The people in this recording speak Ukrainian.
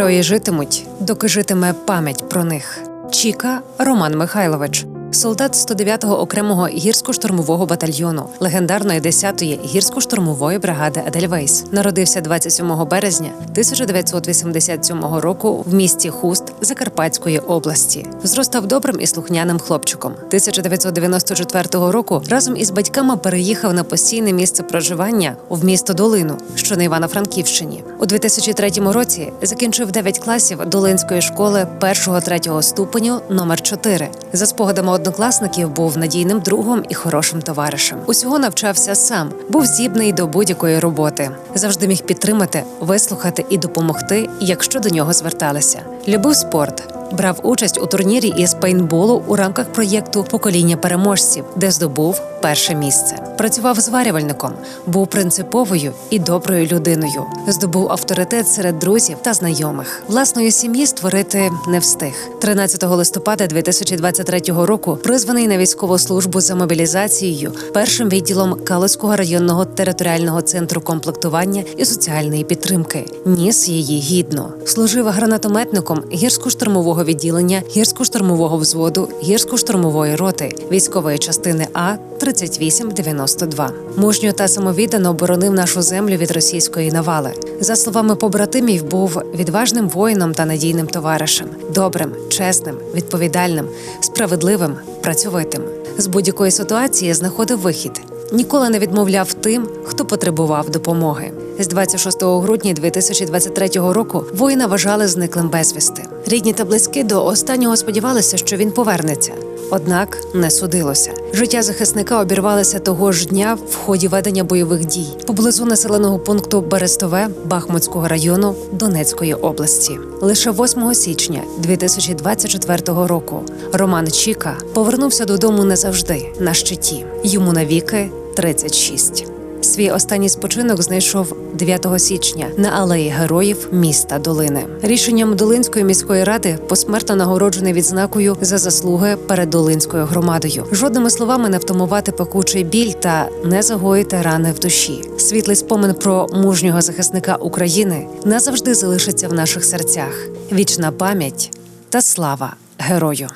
Герої житимуть, доки житиме пам'ять про них. Чіка Роман Михайлович. Солдат 109-го окремого гірсько-штурмового батальйону, легендарної 10-ї гірсько-штурмової бригади Едельвейс, народився 27 березня 1987 року в місті Хуст Закарпатської області. Зростав добрим і слухняним хлопчиком. 1994 року разом із батьками переїхав на постійне місце проживання в місто Долину, що на Івано-Франківщині. У 2003 році закінчив 9 класів Долинської школи 1-3 ступеню номер 4 За спогадами однокласників був надійним другом і хорошим товаришем. Усього навчався сам, був здібний до будь-якої роботи. Завжди міг підтримати, вислухати і допомогти, якщо до нього зверталися. Любив спорт. Брав участь у турнірі із пейнтболу у рамках проєкту Покоління переможців, де здобув перше місце. Працював зварювальником, був принциповою і доброю людиною. Здобув авторитет серед друзів та знайомих. Власної сім'ї створити не встиг. 13 листопада 2023 року призваний на військову службу за мобілізацією першим відділом Калицького районного територіального центру комплектування і соціальної підтримки. Ніс її гідно. Служив гранатометником гірсько-штурмового відділення, гірсько-штурмового взводу, гірсько-штурмової роти військової частини А 3892. Мужньо та самовіддано оборонив нашу землю від російської навали. За словами побратимів, був відважним воїном та надійним товаришем, добрим, чесним, відповідальним, справедливим, працьовитим. З будь-якої ситуації знаходив вихід. Ніколи не відмовляв тим, хто потребував допомоги. З 26 грудня 2023 року воїна вважали зниклим безвісти. Рідні та близькі до останнього сподівалися, що він повернеться. Однак не судилося. Життя захисника обірвалося того ж дня в ході ведення бойових дій поблизу населеного пункту Берестове Бахмутського району Донецької області. Лише 8 січня 2024 року Роман Чіка повернувся додому назавжди на щиті. Йому навіки 36. Свій останній спочинок знайшов 9 січня на алеї героїв міста Долини. Рішенням Долинської міської ради посмертно нагороджений відзнакою за заслуги перед Долинською громадою. Жодними словами не втамувати пекучий біль та не загоїти рани в душі. Світлий спомин про мужнього захисника України назавжди залишиться в наших серцях. Вічна пам'ять та слава герою.